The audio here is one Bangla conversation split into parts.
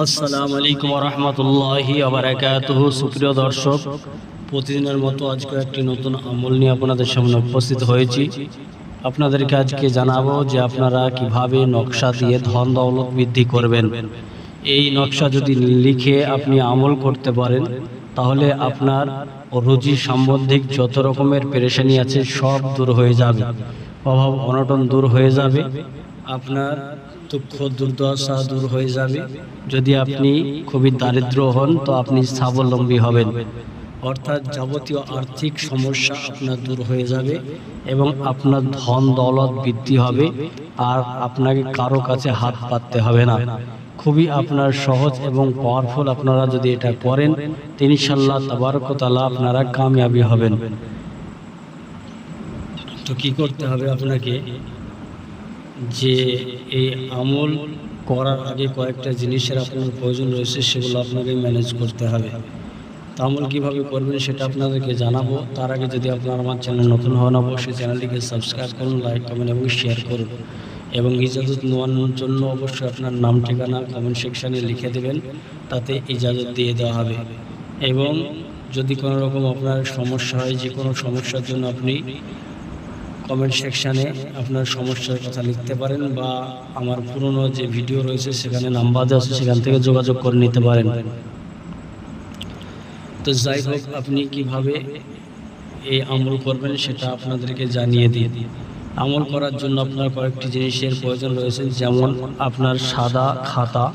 আসসালামু আলাইকুম রহমতুল্লাহি আবরাকাতুহ সুপ্রিয় দর্শক, প্রতিদিনের মতো আজকে একটি নতুন আমল নিয়ে আপনাদের সামনে উপস্থিত হয়েছি। আপনাদেরকে আজকে জানাব যে আপনারা কীভাবে নকশা দিয়ে ধন দৌলত বৃদ্ধি করবেন। এই নকশা যদি লিখে আপনি আমল করতে পারেন, তাহলে আপনার রুজি সাম্বন্ধিক যত রকমের পেরেশানি আছে সব দূর হয়ে যাবে। অভাব অনটন দূর হয়ে যাবে। আপনার দুঃখ দুর্দশা দূর হয়ে যাবে। যদি আপনি খুবই দারিদ্র হন তো আপনি স্বাবলম্বী হবেন। অর্থাৎ যাবতীয় আর্থিক সমস্যা আপনার দূর হয়ে যাবে এবং আপনার ধন দৌলত বৃদ্ধি হবে আর আপনাকে কারও কাছে হাত পাততে হবে না। খুবই আপনার সহজ এবং পাওয়ারফুল আপনারা যদি এটা করেন ইনশাল্লাহ তাবারকতালা আপনারা কামিয়াবি হবেন। তো কি করতে হবে আপনাকে? যে এই আমল করার আগে কয়েকটা জিনিসের আপনার প্রয়োজন রয়েছে, সেগুলো আপনাকে ম্যানেজ করতে হবে। আমল কীভাবে করবেন সেটা আপনাদেরকে জানাব। তার আগে যদি আপনার আমার চ্যানেল নতুন হন, অবশ্যই চ্যানেলটিকে সাবস্ক্রাইব করুন লাইক কমেন্ট এবং শেয়ার করুন। এবং ইজাজত নেওয়ার জন্য অবশ্যই আপনার নাম, ঠিকানা কমেন্ট সেকশানে লিখে দেবেন। তাতে ইজাজত দিয়ে দেওয়া হবে। এবং যদি কোনো রকম আপনার সমস্যা হয়, যে কোনো সমস্যার জন্য আপনি কমেন্ট সেকশানে আপনার সমস্যার কথা লিখতে পারেন বা আমার পুরনো যে ভিডিও রয়েছে সেখানে নাম্বার দেওয়া আছে, সেখান থেকে যোগাযোগ করে নিতে পারেন। তো যাই হোক, আপনি কীভাবে এই আমল করবেন সেটা আপনাদেরকে জানিয়ে দিয়ে দিই। আমল করার জন্য আপনার কয়েকটি জিনিসের প্রয়োজন রয়েছে, যেমন আপনার সাদা খাতা,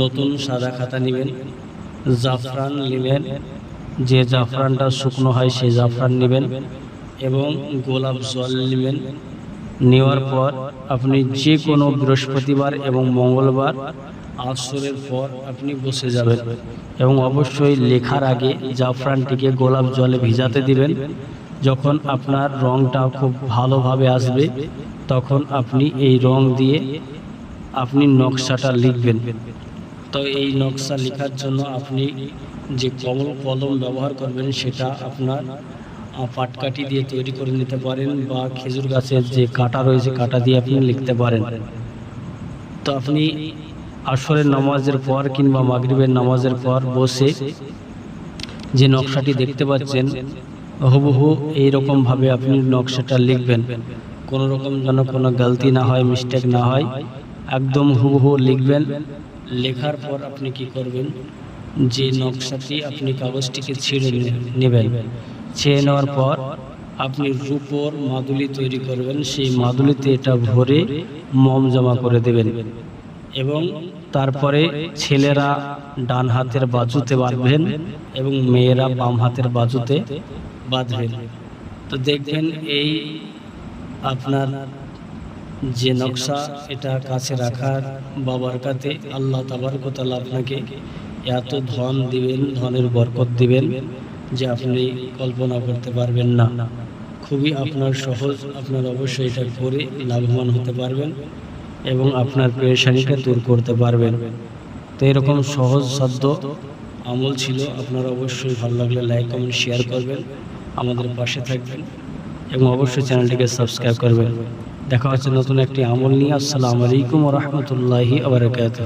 নতুন সাদা খাতা নেবেন, জাফরান নেবেন, যে জাফরানটা শুকনো হয় সেই জাফরান নেবেন এবং গোলাপ জল নেবেন। নেওয়ার পর আপনি যে কোনো বৃহস্পতিবার এবং মঙ্গলবার আসরের পর আপনি বসে যাবেন এবং অবশ্যই লেখার আগে জাফরানটিকে গোলাপ জলে ভিজাতে দিবেন। যখন আপনার রংটা খুব ভালোভাবে আসবে, তখন আপনি এই রং দিয়ে আপনি নকশাটা লিখবেন। তো এই নকশা লেখার জন্য আপনি যে কমল কলম ব্যবহার করবেন, সেটা আপনার পাটকাঠি দিয়ে তৈরি করে নিতে পারেন বা খেজুর গাছের যে কাটা রয়েছে, কাটা দিয়ে আপনি লিখতে পারেন। তো আপনি আসরের নামাজের পর কিংবা মাগরিবের নামাজের পর বসে যে নকশাটি দেখতে পাচ্ছেন, হুবহু এইরকমভাবে আপনি নকশাটা লিখবেন। কোনো রকম যেন কোনো গলতি না হয়, মিস্টেক না হয়, একদম হুবহু লিখবেন। লেখার পর আপনি কি করবেন? যে নকশাটি আপনি কাগজটিকে ছিঁড়ে নেবেন। ছেড়ে নেওয়ার পর আপনি রূপোর মাদুলি তৈরি করবেন, সেই মাদুলিতে এটা ভরে মম জমা করে দেবেন। এবং তারপরে ছেলেরা ডান হাতের বাজুতে বাঁধবেন এবং মেয়েরা বাম হাতের বাজুতে বাঁধবেন। তো দেখবেন এই আপনার যে নকশা, এটা কাছে রাখার বাবার কাতে আল্লাহ তাবার তাবারকতাল আপনাকে এত ধন দিবেন, ধনের বরকত দিবেন। যে আপনি কল্পনা করতে পারবেন না। খুবই আপনার সহজ, আপনার অবশ্যই এটা করে লাভবান হতে পারবেন এবং আপনার পেরেশানিটা দূর করতে পারবেন। তো এরকম সহজ সাধ্য আমল ছিল, আপনারা অবশ্যই ভালো লাগলে লাইক, কমেন্ট, শেয়ার করবেন, আমাদের পাশে থাকবেন এবং অবশ্যই চ্যানেলটিকে সাবস্ক্রাইব করবেন। দেখা হচ্ছে নতুন একটি আমল নিয়ে। আসসালামু আলাইকুম রহমতুল্লাহি আবরকাত